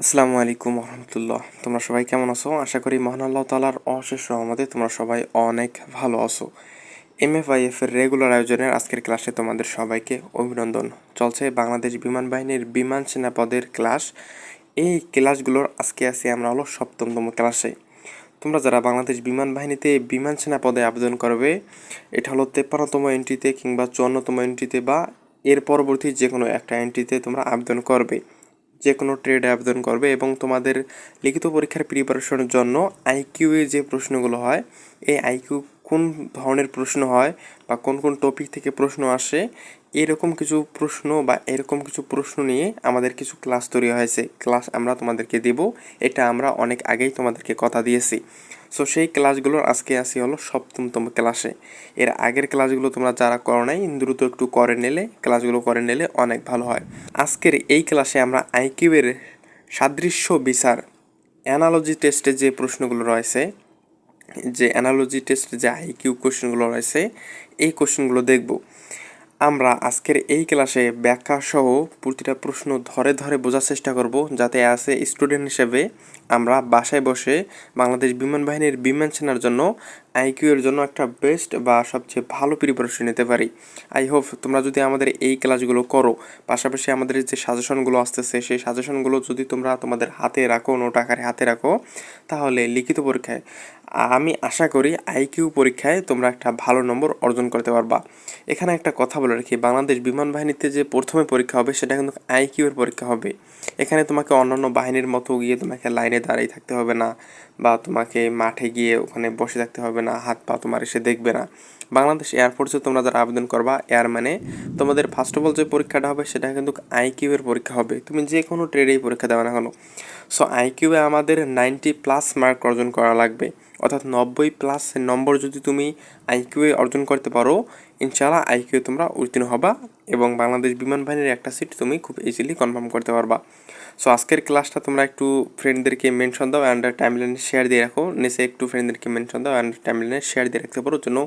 আসসালামু আলাইকুম রহমতুল্লাহ তোমরা সবাই কেমন আছো? আশা করি মহান আল্লাহ তালার অশেষ রহমতে তোমরা সবাই অনেক ভালো আছো। এম এফ আই এফ এর রেগুলার আয়োজনের আজকের ক্লাসে তোমাদের সবাইকে অভিনন্দন। চলছে বাংলাদেশ বিমান বাহিনীর বিমান সেনা পদের ক্লাস এই ক্লাসগুলোর আজকে আছি আমরা হলো সপ্তমতম ক্লাসে তোমরা যারা বাংলাদেশ বিমান বাহিনীতে বিমান সেনা পদে আবেদন করবে, এটা হলো তেপ্পান্নতম এন্ট্রিতে কিংবা চুয়ান্নতম এন্ট্রিতে বা এর পরবর্তী যে কোনো একটা এন্ট্রিতে তোমরা আবেদন করবে। যে কোনো ট্রেডে আবেদন করবে এবং তোমাদের লিখিত পরীক্ষার প্রিপারেশনের জন্য আইকিউ এ যে প্রশ্নগুলো হয়, এই আইকিউ কোন ধরনের প্রশ্ন হয় বা কোন কোন টপিক থেকে প্রশ্ন আসে, এরকম কিছু প্রশ্ন বা এরকম কিছু প্রশ্ন নিয়ে আমাদের কিছু ক্লাস তৈরি হয়েছে। ক্লাস আমরা তোমাদেরকে দেব, এটা আমরা অনেক আগেই তোমাদেরকে কথা দিয়েছি। সো সেই ক্লাসগুলোর আজকে আসি হলো সপ্তমতম ক্লাসে। এর আগের ক্লাসগুলো তোমরা যারা করো নাই, দ্রুত একটু করে নিলে, ক্লাসগুলো করে নিলে অনেক ভালো হয়। আজকের এই ক্লাসে আমরা আইকিউ এর সাদৃশ্য বিচার অ্যানালজি টেস্টে যে প্রশ্নগুলো রয়েছে, যে অ্যানালজি টেস্ট যে আইকিউ কোশ্চেনগুলো রয়েছে, এই কোশ্চেনগুলো দেখব। আমরা আজকের এই ক্লাসে ব্যাখ্যা সহ প্রতিটা প্রশ্ন ধরে ধরে বোঝার চেষ্টা করব যাতে আছে স্টুডেন্ট হিসেবে আমরা বাসায় বসে বাংলাদেশ বিমান বাহিনীর বিমান সেনার জন্য আইকিউ এর জন্য একটা বেস্ট বা সবচেয়ে ভালো প্রিপারেশন নিতে পারি। আই হোপ তোমরা যদি আমাদের এই ক্লাসগুলো করো, পাশাপাশি আমাদের যে সাজেশনগুলো আসতেছে, সেই সাজেশনগুলো যদি তোমরা তোমাদের হাতে রাখো নোট আকারে হাতে রাখো, তাহলে লিখিত পরীক্ষায় আমি আশা করি আইকিউ পরীক্ষায় তোমরা একটা ভালো নম্বর অর্জন করতে পারবা। এখানে একটা কথা বলে রাখি, বাংলাদেশ বিমান বাহিনীতে যে প্রথমে পরীক্ষা হবে সেটা কিন্তু আইকিউ এর পরীক্ষা হবে। এখানে তোমাকে অন্যান্য বাহিনীর মতো গিয়ে তোমাকে লাইনে দাঁড়িয়ে থাকতে হবে না বা তোমাকে মাঠে গিয়ে ওখানে বসে থাকতে হবে না, হাত পা তোমার এসে দেখবে না। বাংলাদেশ এয়ারফোর্সে তোমরা যারা আবেদন করবা এয়ার মানে তোমাদের ফার্স্ট অফ অল যে পরীক্ষাটা হবে সেটা কিন্তু আইকিউ এর পরীক্ষা হবে। তুমি যে কোনো ট্রেডেই পরীক্ষা দেওয়া না হলো সো আইকিউয়ে আমাদের নাইনটি প্লাস মার্ক অর্জন করা লাগবে। অর্থাৎ নব্বই প্লাস নম্বর যদি তুমি আইকিউয়ে অর্জন করতে পারো, ইনশাআল্লাহ আইকিউ তোমরা উত্তীর্ণ হবা এবং বাংলাদেশ বিমান বাহিনীর একটা সিট তুমি খুব ইজিলি কনফার্ম করতে পারবা। সো আজকের ক্লাসটা তোমরা একটু ফ্রেন্ডদেরকে মেনশন দাও অ্যান্ড টাইমলাইনে শেয়ার দিয়ে রাখো। নিচে একটু ফ্রেন্ডদেরকে মেনশন দাও অ্যান্ড টাইমলাইনে শেয়ার দিয়ে রাখতে পারো জন্য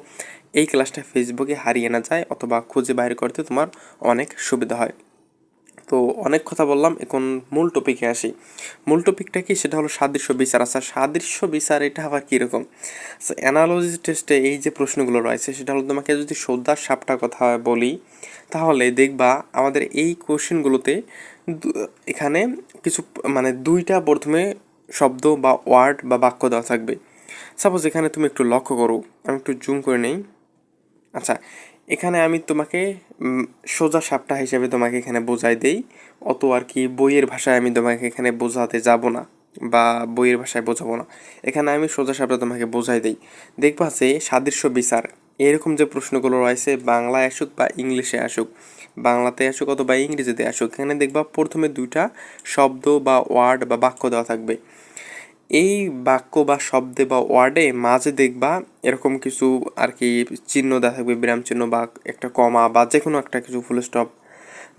এই ক্লাসটা ফেসবুকে হারিয়ে না যায় অথবা খুঁজে বাইর করতে তোমার অনেক সুবিধা হয়। তো অনেক কথা বললাম, এখন মূল টপিকে আসি। মূল টপিকটা কি? সেটা হলো সাদৃশ্য বিচার। আচ্ছা সাদৃশ্য বিচার, এটা আবার কীরকম? অ্যানালজি টেস্টে এই যে প্রশ্নগুলো রয়েছে, সেটা হলো তোমাকে যদি সর্দার সাপটা কথা বলি, তাহলে দেখবা আমাদের এই কোশ্চেনগুলোতে এখানে কিছু মানে দুইটা প্রথমে শব্দ বা ওয়ার্ড বা বাক্য দেওয়া থাকবে। সাপোজ এখানে তুমি একটু লক্ষ্য করো, আমি একটু জুম করে নেই। আচ্ছা এখানে আমি তোমাকে সোজা সাপটা হিসেবে তোমাকে এখানে বোঝাই দেই। অত আর কি বইয়ের ভাষায় আমি তোমাকে এখানে বোঝাতে যাব না বা বইয়ের ভাষায় বোঝাবো না। এখানে আমি সোজা সাপটা তোমাকে বোঝাই দেই। দেখবা যে সাদৃশ্য বিচার, এরকম যে প্রশ্নগুলো রয়েছে বাংলায় আসুক বা ইংলিশে আসুক, বাংলাতে আসুক অথবা ইংরেজিতে আসুক, এখানে দেখবা প্রথমে দুইটা শব্দ বা ওয়ার্ড বা বাক্য দেওয়া থাকবে। এই বাক্য বা শব্দে বা ওয়ার্ডে মাঝে দেখবা এরকম কিছু আর কি চিহ্ন দেওয়া থাকবে, বিরাম চিহ্ন বা একটা কমা বা যে কোনো একটা কিছু ফুল স্টপ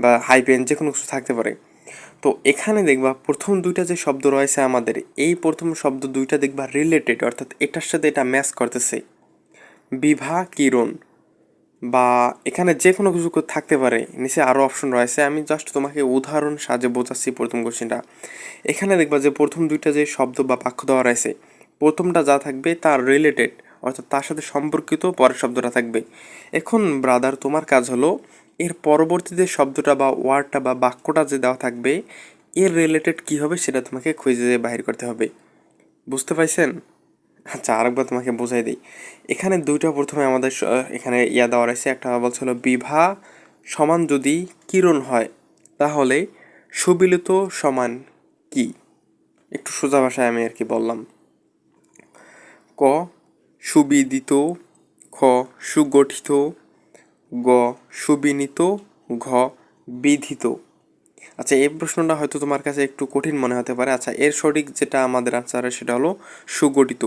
বা হাইপেন যে কোনো কিছু থাকতে পারে। তো এখানে দেখবা প্রথম দুইটা যে শব্দ রয়েছে আমাদের, এই প্রথম শব্দ দুইটা দেখবা রিলেটেড অর্থাৎ এটার সাথে এটা ম্যাচ করতেছে। বিভা কিরণ। বা এখানে যে কোনো কিছু থাকতে পারে। নিচে আরও অপশন রয়েছে। আমি জাস্ট তোমাকে উদাহরণ সাজে বোঝাচ্ছি প্রথম কোশ্চেনটা এখানে দেখবা যে প্রথম দুইটা যে শব্দ বা বাক্য দেওয়া রয়েছে, প্রথমটা যা থাকবে তার রিলেটেড অর্থাৎ তার সাথে সম্পর্কিত, পরের শব্দটা থাকবে। এখন ব্রাদার তোমার কাজ হলো এর পরবর্তীতে শব্দটা বা ওয়ার্ডটা বা বাক্যটা যে দেওয়া থাকবে, এর রিলেটেড কী হবে সেটা তোমাকে খুঁজে বাহির করতে হবে। বুঝতে পাইছেন? আচ্ছা আরেকবার তোমাকে বোঝাই দিই। এখানে দুইটা প্রথমে আমাদের এখানে ইয়া দেওয়া রয়েছে। একটা বলছিল বিভা সমান যদি কিরণ হয়, তাহলে সুবিলিত সমান কি? একটু সোজা ভাষায় আমি আর কি বললাম। ক, সুবিদিত, খ, সুগঠিত, গ, সুবিনীত, ঘ, বিধিত। আচ্ছা এই প্রশ্নটা হয়তো তোমার কাছে একটু কঠিন মনে হতে পারে। আচ্ছা এর সঠিক যেটা আমাদের আনসার সেটা হলো সুগঠিত।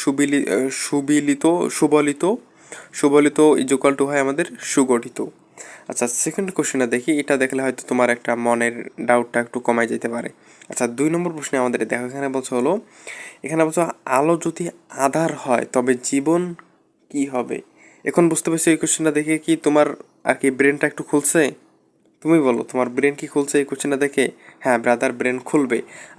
সুবিলি সুবিলিত, সুবলিত সুবলিত ইজুকাল টু হয় আমাদের সুগঠিত। আচ্ছা সেকেন্ড কোশ্চেনটা দেখি। এটা দেখলে হয়তো তোমার একটা মনের ডাউটটা একটু কমাই যেতে পারে। আচ্ছা দুই নম্বর প্রশ্নে আমাদের দেখো, এখানে বলছে হলো, এখানে বলছো আলো যদি আধার হয়, তবে জীবন কি হবে? এখন বুঝতে পারছ এই কোশ্চেনটা দেখে কি তোমার আর কি ব্রেনটা একটু খুলছে? তুমি বলো, তোমার ব্রেন কি খুলছে এই কোশ্চেনটা দেখে? হ্যাঁ ব্রাদার ব্রেন খুলবে।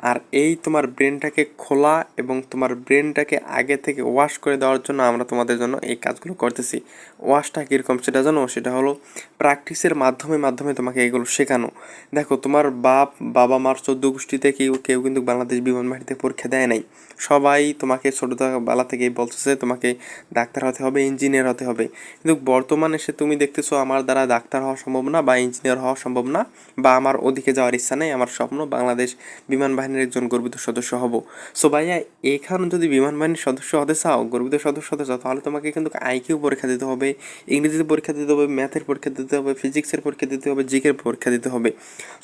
আর এই তোমার ব্রেনটাকে খোলা এবং তোমার ব্রেনটাকে আগে থেকে ওয়াশ করে দেওয়ার জন্য আমরা তোমাদের জন্য এই কাজগুলো করতেছি। ওয়াশটা কীরকম সেটা জানো? সেটা হলো প্র্যাকটিসের মাধ্যমে মাধ্যমে তোমাকে এগুলো শেখানো। দেখো, তোমার বাপ বাবা মার চোদ্দ গোষ্ঠীতে কেউ কেউ কিন্তু বাংলাদেশ বিমান বাহিনীতে পরীক্ষা দেয় নাই। সবাই তোমাকে ছোটোবেলা থেকেই বলতেছে, তোমাকে ডাক্তার হতে হবে ইঞ্জিনিয়ার হতে হবে। কিন্তু বর্তমানে সে তুমি দেখতেছো আমার দ্বারা ডাক্তার হওয়া সম্ভব না বা ইঞ্জিনিয়ার হওয়া সম্ভব না বা আমার ওদিকে যাওয়ার ইচ্ছা নেই, আমার স্বপ্ন বাংলাদেশ বিমান বাহিনীর একজন গর্বিত সদস্য হব। সো ভাইয়া, এখানে যদি বিমান বাহিনীর সদস্য হতে চাও, গর্বিত সদস্য হতে চাও, তাহলে তোমাকে কিন্তু আইকিউ পরীক্ষা দিতে হবে, ইংরেজিতে পরীক্ষা দিতে হবে ম্যাথের পরীক্ষা দিতে হবে ফিজিক্সের পরীক্ষা দিতে হবে জিকের পরীক্ষা দিতে হবে।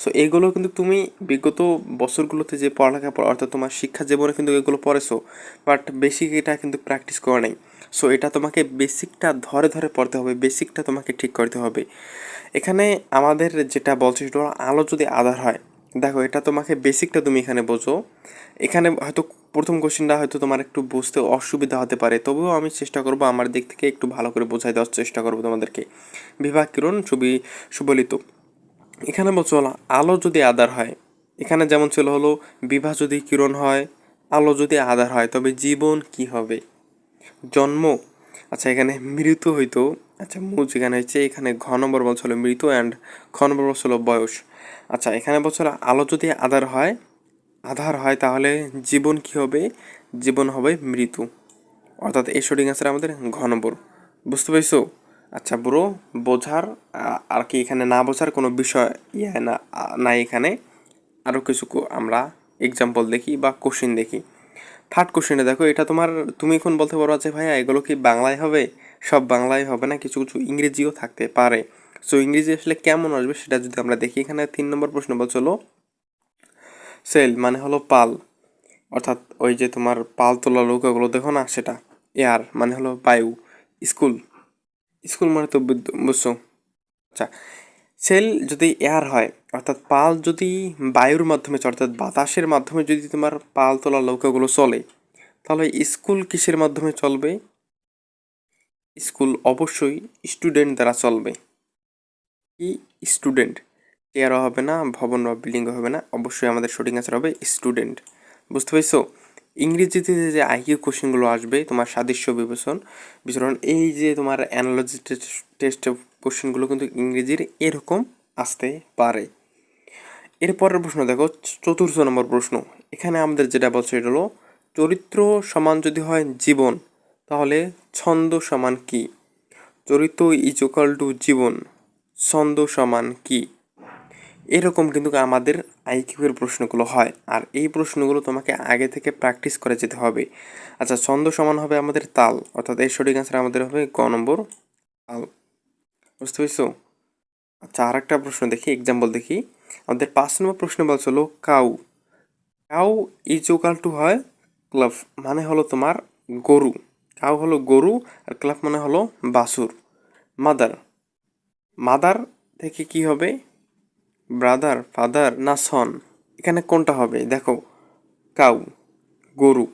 সো এগুলো কিন্তু তুমি বিগত বছরগুলোতে যে পড়ালেখা অর্থাৎ তোমার শিক্ষা জীবনে কিন্তু এগুলো পড়েছো বাট বেশি এটা কিন্তু প্র্যাকটিস করে নেই। সো এটা তোমাকে বেসিকটা ধরে ধরে পড়তে হবে বেসিকটা তোমাকে ঠিক করতে হবে। এখানে আমাদের যেটা বলছে সেটা আলো যদি আধার হয়, দেখো এটা তোমাকে বেসিকটা তুমি এখানে বোঝো। এখানে হয়তো প্রথম কোশ্চেনটা হয়তো তোমার একটু বুঝতে অসুবিধা হতে পারে, তবুও আমি চেষ্টা করব আমার দিক থেকে একটু ভালো করে বোঝাই দেওয়ার চেষ্টা করব তোমাদেরকে। বিভাগ কিরণ, ছবি সুবলিত। এখানে বলছো আলো যদি আধার হয়, এখানে যেমন ছিল হলো, বিভা যদি কিরণ হয় আলো যদি আধার হয়, তবে জীবন কি হবে? জন্ম? আচ্ছা এখানে মৃত্যু হইতো। আচ্ছা মুজ এখানে হচ্ছে এখানে ঘ নম্বর বলছিল মৃত্যু অ্যান্ড খ নম্বর বলছিল বয়স। আচ্ছা এখানে বলছিল আলো যদি আধার হয় আধার হয় তাহলে জীবন কি হবে? জীবন হবে মৃত্যু। অর্থাৎ এই সঠিক অ্যান্সার আমাদের ঘ নম্বর। বুঝতে পেরেছ? আচ্ছা ব্রো, বোঝার আর কি এখানে না বোঝার কোনো বিষয় ইয়ে না নাই এখানে। আরও কিছু আমরা এক্সাম্পল দেখি বা কোশ্চিন দেখি। থার্ড কোশ্চেনে দেখো, এটা তোমার, তুমি এখন বলতে পারো যে ভাইয়া এগুলো কি বাংলায় হবে? সব বাংলায় হবে না, কিছু কিছু ইংরেজিও থাকতে পারে। সো ইংরেজি আসলে কেমন আসবে সেটা যদি আমরা দেখি, এখানে তিন নম্বর প্রশ্ন বলছিল সেল মানে হলো পাল। অর্থাৎ ওই যে তোমার পাল তোলা নৌকাগুলো দেখো না সেটা এয়ার মানে হলো বায়ু স্কুল স্কুল মানে তো বুঝ- বুঝছ? আচ্ছা সেল যদি এয়ার হয় অর্থাৎ পাল যদি বায়ুর মাধ্যমে চলে, অর্থাৎ বাতাসের মাধ্যমে যদি তোমার পাল তোলা নৌকাগুলো চলে, তাহলে স্কুল কিসের মাধ্যমে চলবে? স্কুল অবশ্যই স্টুডেন্ট দ্বারা চলবে। কি স্টুডেন্ট? এয়ারও হবে না, ভবন বা বিল্ডিং হবে না, অবশ্যই আমাদের শুটিং অ্যান্সার হবে স্টুডেন্ট। বুঝতে পেরেছ? ইংরেজিতে যে আইকিউ কোশ্চেনগুলো আসবে, তোমার সাদৃশ্য বিবেচন, বিচরণ, এই যে তোমার অ্যানালজি টেস্ট কোশ্চেনগুলো কিন্তু ইংরেজির এরকম আসতে পারে। এরপরের প্রশ্ন, দেখো, চতুর্থ নম্বর প্রশ্ন। এখানে আমাদের যেটা বলছে, এটা হলো, চরিত্র সমান যদি হয় জীবন, তাহলে ছন্দ সমান কি? চরিত্র ইজোকাল টু জীবন, ছন্দ সমান কি? এরকম কিন্তু আমাদের আইকিউয়ের প্রশ্নগুলো হয়। আর এই প্রশ্নগুলো তোমাকে আগে থেকে প্র্যাকটিস করে যেতে হবে। আচ্ছা ছন্দ সমান হবে আমাদের তাল, অর্থাৎ এই সঠিক অ্যান্সার আমাদের হবে ক নম্বর তাল। বুঝতে পেরেছ? আচ্ছা আর একটা প্রশ্ন দেখি এক্সাম্পল দেখি। আমাদের পাঁচ নম্বর প্রশ্ন বলছিল, cow. Cow is equal to হয় ক্লাব মানে হলো তোমার গরু। কাউ হলো গরু আর ক্লাব মানে হলো বাসুর মাদার। মাদার থেকে কি হবে? ব্রাদার, ফাদার, না সন। এখানে কোনটা হবে? দেখো, কাউ, গরু,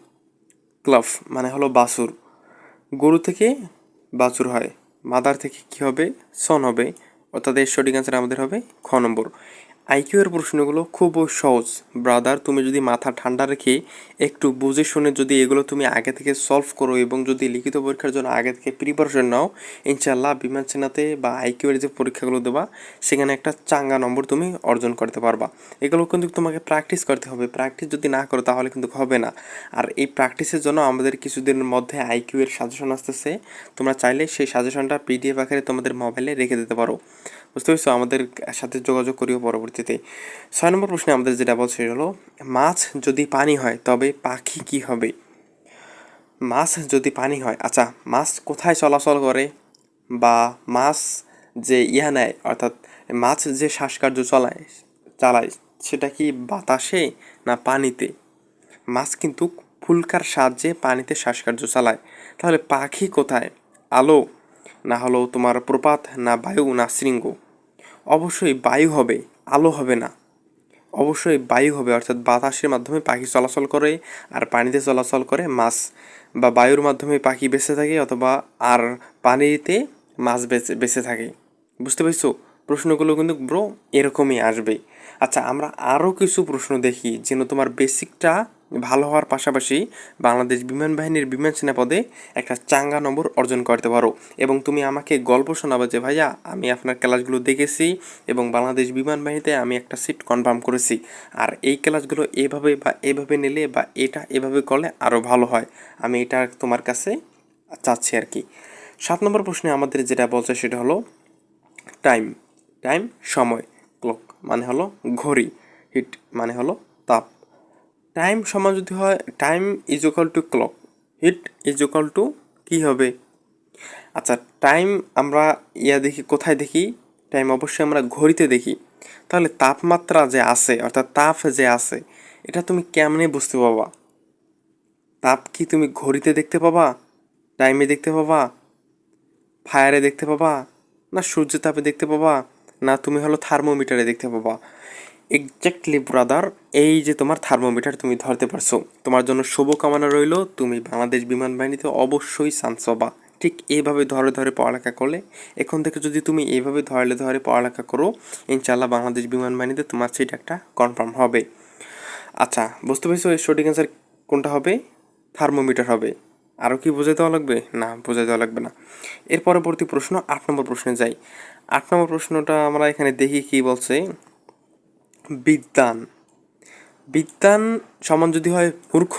ক্লাব মানে হলো বাছুর। গরু থেকে বাছুর হয়। মাদার থেকে কি হবে? সন হবে। অর্থাৎ এর সঠিক অ্যান্সার আমাদের হবে খ নম্বর। আইকিউ এর প্রশ্নগুলো খুব সহজ। ব্রাদার, তুমি যদি মাথা ঠান্ডা রেখে একটু বুঝে শুনে যদি এগুলো তুমি আগে থেকে সলভ করো এবং যদি লিখিত পরীক্ষার জন্য আগে থেকে প্রিপারেশন নাও ইনশাল্লাহ বিমান সেনাতে বা আইকিউ এর যে পরীক্ষাগুলো দেবা, সেখানে একটা চাঙ্গা নম্বর তুমি অর্জন করতে পারবা। এগুলো কিন্তু তোমাকে প্র্যাকটিস করতে হবে। প্র্যাকটিস যদি না করো, তাহলে কিন্তু হবে না। আর এই প্র্যাকটিসের জন্য আমাদের কিছুদিনের মধ্যে আইকিউ এর সাজেশন আসতেছে। তোমরা চাইলে সেই সাজেশনটা পিডিএফ আকারে তোমাদের মোবাইলে রেখে দিতে পারো। বুঝতে পেরেছ? আমাদের সাথে যোগাযোগ করিও পরবর্তীতে। ছয় নম্বর প্রশ্নে আমাদের যেটা বলছে হলো, মাছ যদি পানি হয় তবে পাখি কি হবে? মাছ যদি পানি হয় আচ্ছা মাছ কোথায় চলাচল করে? বা মাছ যে ইয়া নেয়, অর্থাৎ মাছ যে শ্বাসকার্য চলায়, চালায়, সেটা কি বাতাসে না পানিতে? মাছ কিন্তু ফুলকার সাহায্যে পানিতে শ্বাসকার্য চালায়। তাহলে পাখি কোথায়? আলো, না হলো তোমার প্রপাত, না বায়ু, না শৃঙ্গ? অবশ্যই বায়ু হবে, আলো হবে না। অবশ্যই বায়ু হবে, অর্থাৎ বাতাসের মাধ্যমে পাখি চলাচল করে আর পানিতে চলাচল করে মাছ বা বায়ুর মাধ্যমে পাখি বেঁচে থাকে অথবা আর পানিতে মাছ বেঁচে বেঁচে থাকে। বুঝতে পেরেছ? প্রশ্নগুলো কিন্তু ব্রো এরকমই আসবে। আচ্ছা আমরা আরও কিছু প্রশ্ন দেখি যেন তোমার বেসিকটা ভালো হওয়ার পাশাপাশি বাংলাদেশ বিমান বাহিনীর বিমান সেনা পদে একটা চাঙ্গা নম্বর অর্জন করতে পারো। এবং তুমি আমাকে গল্প শোনাবে যে, ভাইয়া, আমি আপনার ক্লাসগুলো দেখেছি এবং বাংলাদেশ বিমান বাহিনীতে আমি একটা সিট কনফার্ম করেছি। আর এই ক্লাসগুলো এভাবে বা এভাবে নিলে বা এটা এভাবে করলে আরও ভালো হয়। আমি এটা তোমার কাছে চাচ্ছি আর কি সাত নম্বর প্রশ্নে আমাদের যেটা বলছে সেটা হলো টাইম টাইম সময় ক্লক মানে হলো ঘড়ি হিট মানে হলো তাপ। টাইম সমান যদি হয় time is equal to clock heat is equal to কী হবে? আচ্ছা টাইম আমরা ইয়া দেখি, কোথায় দেখি? টাইম অবশ্যই আমরা ঘড়িতে দেখি। তাহলে তাপমাত্রা যে আছে, অর্থাৎ তাপ যে আছে, এটা তুমি কেমনে বুঝতে পাবা? তাপ কি তুমি ঘড়িতে দেখতে পাবা? টাইমে দেখতে পাবা? ফায়ারে দেখতে পাবা? না সূর্য তাপে দেখতে পাবা? না তুমি হলো থার্মোমিটারে দেখতে পাবা? এক্স্যাক্টলি ব্রাদার এই যে তোমার থার্মোমিটার তুমি ধরতে পারছ, তোমার জন্য শুভকামনা রইল। তুমি বাংলাদেশ বিমান বাহিনীতে অবশ্যই চান্স পাবা। ঠিক এইভাবে ধরে ধরে পড়ালেখা করলে, এখন থেকে যদি তুমি এইভাবে ধরলে ধরে পড়ালেখা করো ইনশাল্লাহ বাংলাদেশ বিমান বাহিনীতে তোমার সিট একটা কনফার্ম হবে। আচ্ছা বুঝতে পেরেছ এই সঠিক অ্যান্সার কোনটা হবে? থার্মোমিটার হবে। আরও কি বোঝাই দেওয়া লাগবে? না, বোঝাই দেওয়া লাগবে না। এর পরবর্তী প্রশ্ন আট নম্বর প্রশ্নে যাই। আট নম্বর প্রশ্নটা আমরা এখানে দেখি কি বলছে। বিদ্যান। বিদ্যান সমান যদি হয় মূর্খ,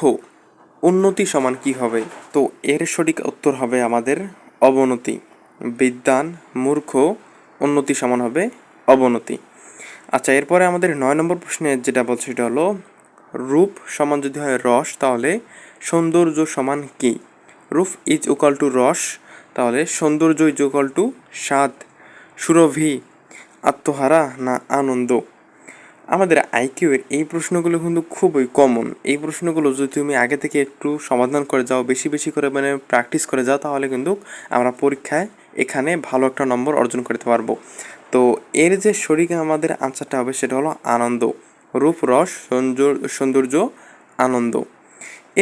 উন্নতি সমান কি হবে? তো এর সঠিক উত্তর হবে আমাদের অবনতি। বিদ্যান, মূর্খ, উন্নতি সমান হবে অবনতি। আচ্ছা এরপরে আমাদের নয় নম্বর প্রশ্নে যেটা বলছে সেটা হলো, রূপ সমান যদি হয় রস, তাহলে সৌন্দর্য সমান কি? রূপ ইজ ওকাল টু রস, তাহলে সৌন্দর্য ইজ ওকাল টু স্বাদ, সুরভি, আত্মহারা না আনন্দ? আমাদের আইকিউ এর এই প্রশ্নগুলো কিন্তু খুবই কমন এই প্রশ্নগুলো যদি তুমি আগে থেকে একটু সমাধান করে যাও, বেশি বেশি করে মানে প্র্যাকটিস করে যাও, তাহলে কিন্তু আমরা পরীক্ষায় এখানে ভালো একটা নম্বর অর্জন করতে পারব। তো এর যে শরীরে আমাদের আনসারটা হবে সেটা হলো আনন্দ, রূপ, রস, সৌন্দর্য আনন্দ।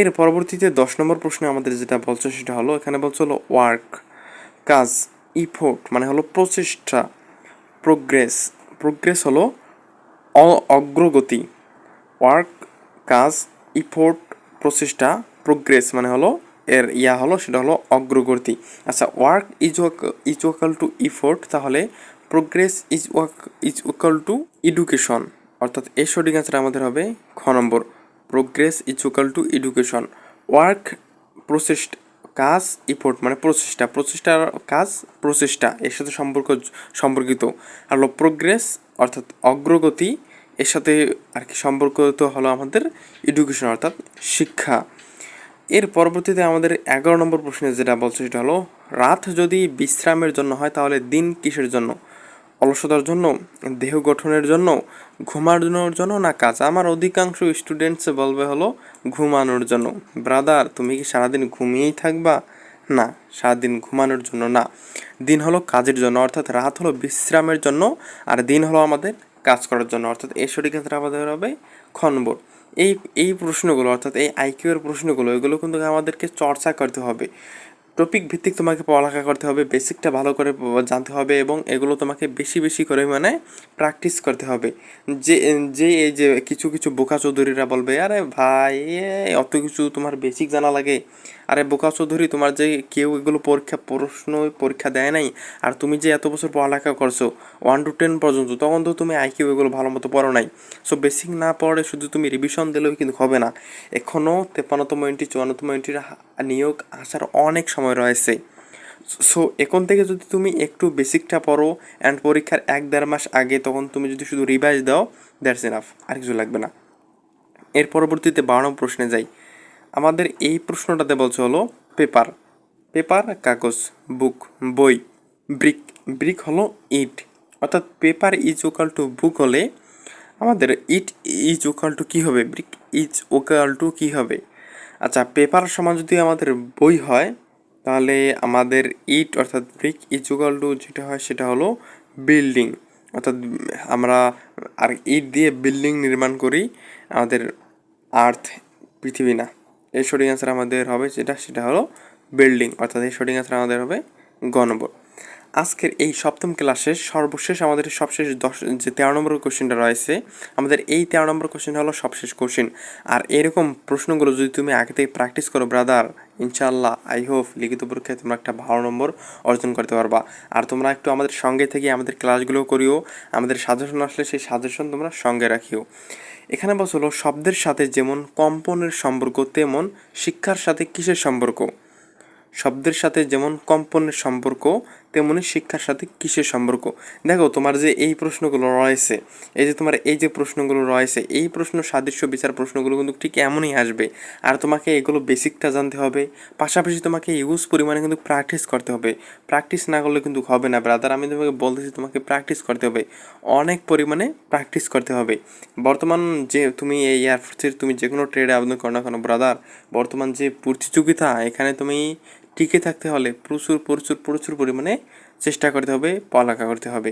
এর পরবর্তীতে দশ নম্বর প্রশ্নে আমাদের যেটা বলছে সেটা হলো, এখানে বলছে হলো ওয়ার্ক কাজ ইফোর্ট মানে হলো প্রচেষ্টা প্রোগ্রেস প্রোগ্রেস হলো অগ্রগতি ওয়ার্ক কাজ ইফোর্ট প্রচেষ্টা প্রোগ্রেস মানে হলো এর, ইয়া হলো, সেটা হলো অগ্রগতি। আচ্ছা work is is equal to effort তাহলে progress is walk is equal to education অর্থাৎ এই সঠিক অ্যান্সার আমাদের হবে খ নম্বর। Progress is equal to education work প্রচেষ্টা, কাজ ইফোর্ট মানে প্রচেষ্টা। প্রচেষ্টার কাজ, প্রচেষ্টা, এর সাথে সম্পর্ক, সম্পর্কিত। আর হলো প্রোগ্রেস অর্থাৎ অগ্রগতি এর সাথে আর কি সম্পর্কিত হলো আমাদের এডুকেশন অর্থাৎ শিক্ষা। এর পরবর্তীতে আমাদের এগারো নম্বর প্রশ্নে যেটা বলছে সেটা হলো, রাত যদি বিশ্রামের জন্য হয় তাহলে দিন কিসের জন্য? অলসতার জন্য? দেহ গঠনের জন্য? ঘুমানোর জন্য? না কাজ? আমার অধিকাংশ স্টুডেন্টস বলবে হলো, ঘুমানোর জন্য। ব্রাদার তুমি কি সারাদিন ঘুমিয়েই থাকবা? না, সারাদিন ঘুমানোর জন্য না। দিন হলো কাজের জন্য, অর্থাৎ রাত হলো বিশ্রামের জন্য, আর দিন হলো আমাদের কাজ করার জন্য, অর্থাৎ এর সঠিক অ্যান্সার আমাদের হবে খনবোর্ড এই এই প্রশ্নগুলো, অর্থাৎ এই আইকিউ এর প্রশ্নগুলো, এগুলো কিন্তু আমাদেরকে চর্চা করতে হবে। টপিক ভিত্তিক তোমাকে পড়ালেখা করতে হবে বেসিকটা ভালো করে জানতে হবে এবং এগুলো তোমাকে বেশি বেশি করে মানে প্র্যাকটিস করতে হবে। যে যে এই যে কিছু কিছু বোকা চৌধুরীরা বলবে, আরে ভাই অত কিছু তোমার বেসিক জানা লাগে। আরে বোকা চৌধুরী, তোমার যে কেউ এগুলো পরীক্ষা, প্রশ্ন পরীক্ষা দেয় নাই, আর তুমি যে এত বছর পড়ালেখা করছ ওয়ান টু টেন পর্যন্ত, তখন তো তুমি আইকিউ এগুলো ভালো মতো পড়ো নাই। সো বেসিক না পড়ে শুধু তুমি রিভিশন দিলেও কিন্তু হবে না। এখনও তেপান্নতম এন্ট্রি চুয়ান্নতম এন্ট্রির নিয়োগ আসার অনেক সময় রয়েছে। সো এখন থেকে যদি তুমি একটু বেসিকটা পড়ো অ্যান্ড পরীক্ষার এক দেড় মাস আগে, তখন তুমি যদি শুধু রিভাইজ দাও দ্যাটস এনাফ আর কিছু লাগবে না। এর পরবর্তীতে বারো প্রশ্নে যাই। আমাদের এই প্রশ্নটাতে বলছে হলো পেপার পেপার কাগজ বুক বই ব্রিক ব্রিক হলো ইট। অর্থাৎ paper is equal to book হলে আমাদের ইট ইজ ওকাল টু কী হবে? ব্রিক ইজ ওকাল টু কী হবে? আচ্ছা পেপার সমান যদি আমাদের বই হয়, তাহলে আমাদের ইট অর্থাৎ ব্রিক ওকাল টু যেটা হয় সেটা হলো বিল্ডিং অর্থাৎ আমরা আর ইট দিয়ে বিল্ডিং নির্মাণ করি আমাদের আর্থ পৃথিবী না। এই সঠিক অ্যান্সার আমাদের হবে যেটা, সেটা হলো বিল্ডিং অর্থাৎ এই সঠিক অ্যান্সার আমাদের হবে গ নম্বর আজকের এই সপ্তম ক্লাসের সর্বশেষ আমাদের সবশেষ দশ যে তেরো নম্বর কোশ্চেনটা রয়েছে, আমাদের এই তেরো নম্বর কোশ্চেন হলো সবশেষ কোশ্চেন আর এরকম প্রশ্নগুলো যদি তুমি আগে থেকে প্র্যাকটিস করো ব্রাদার ইনশাআল্লাহ আই হোপ লিখিত পরীক্ষায় তোমরা একটা ভালো নম্বর অর্জন করতে পারবা। আর তোমরা একটু আমাদের সঙ্গে থেকে আমাদের ক্লাসগুলো করিও, আমাদের সাজেশন আসলে সেই সাজেশন তোমরা সঙ্গে রাখিও। এখানে বস হলো, শব্দের সাথে যেমন কম্পনের সম্পর্ক, তেমন শিক্ষার সাথে কিসের সম্পর্ক? শব্দের সাথে যেমন কম্পনের সম্পর্ক তেমনি শিক্ষার সাথে কিসের সম্পর্ক? দেখো, তোমার যে এই প্রশ্নগুলো রয়েছে, এই যে তোমার এই যে প্রশ্নগুলো রয়েছে, এই প্রশ্ন সাদৃশ্য বিচার প্রশ্নগুলো কিন্তু ঠিক এমনই আসবে। আর তোমাকে এগুলো বেসিকটা জানতে হবে। পাশাপাশি তোমাকে ইউজ পরিমাণে কিন্তু প্র্যাকটিস করতে হবে। প্র্যাকটিস না করলে কিন্তু হবে না ব্রাদার আমি তোমাকে বলতেছি, তোমাকে প্র্যাকটিস করতে হবে। অনেক পরিমাণে প্র্যাকটিস করতে হবে। বর্তমান যে তুমি এই এয়ারফোর্সের তুমি যে কোনো ট্রেডে আবেদন করো না কেন ব্রাদার বর্তমান যে প্রতিযোগিতা, এখানে তুমি টিকে থাকতে হলে প্রচুর প্রচুর প্রচুর পরিমাণে চেষ্টা করতে হবে পড়ালেখা করতে হবে।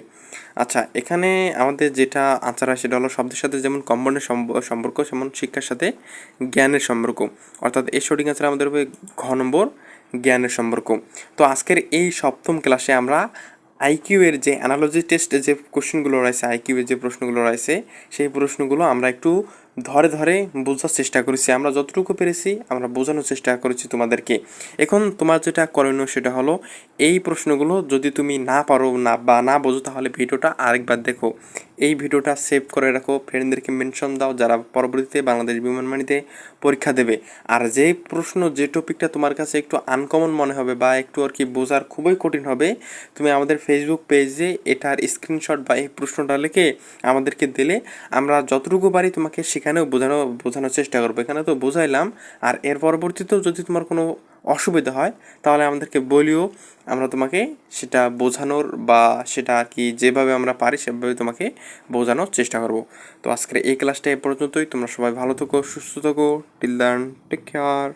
আচ্ছা এখানে আমাদের যেটা আচার হয় সেটা হলো শব্দের সাথে যেমন কম্পনের সম্পর্ক যেমন শিক্ষার সাথে জ্ঞানের সম্পর্ক। অর্থাৎ এই সঠিক আচার আমাদের হবে ঘ নম্বর, জ্ঞানের সম্পর্ক। তো আজকের এই সপ্তম ক্লাসে আমরা আইকিউ এর যে অ্যানালজি টেস্ট যে কোশ্চেনগুলো রয়েছে আইকিউ এর যে প্রশ্নগুলো রয়েছে, সেই প্রশ্নগুলো আমরা একটু ধরে ধরে বোঝার চেষ্টা করেছি। আমরা যতটুকু পেরেছি, আমরা বোঝানোর চেষ্টা করেছি তোমাদেরকে। এখন তোমার যেটা করণীয় সেটা হলো, এই প্রশ্নগুলো যদি তুমি না পারো না বা না বোঝো, তাহলে ভিডিওটা আরেকবার দেখো। এই ভিডিওটা সেভ করে রাখো। ফ্রেন্ডদেরকে মেনশন দাও, যারা পরবর্তীতে বাংলাদেশ বিমানবাণীতে পরীক্ষা দেবে। আর যে প্রশ্ন, যে টপিকটা তোমার কাছে একটু আনকমন মনে হবে বা একটু আর কি বোঝার খুবই কঠিন হবে, তুমি আমাদের ফেসবুক পেজে এটার স্ক্রিনশট বা এই প্রশ্নটা লিখে আমাদেরকে দিলে আমরা যতটুকু পারি তোমাকে সেখানেও বোঝানো, বোঝানোর চেষ্টা করব। এখানে তো বোঝাইলাম। আর এর পরবর্তীতেও যদি তোমার কোনো অসুবিধা হয়, তাহলে আমাদেরকে বলিও, আমরা তোমাকে সেটা বোঝানোর বা সেটা আর কি যেভাবে আমরা পারি সেভাবে তোমাকে বোঝানোর চেষ্টা করব। তো আজকের এই ক্লাসটা এ পর্যন্তই, তোমরা সবাই ভালো থেকো, সুস্থ থাকো টিল দেন টেক কেয়ার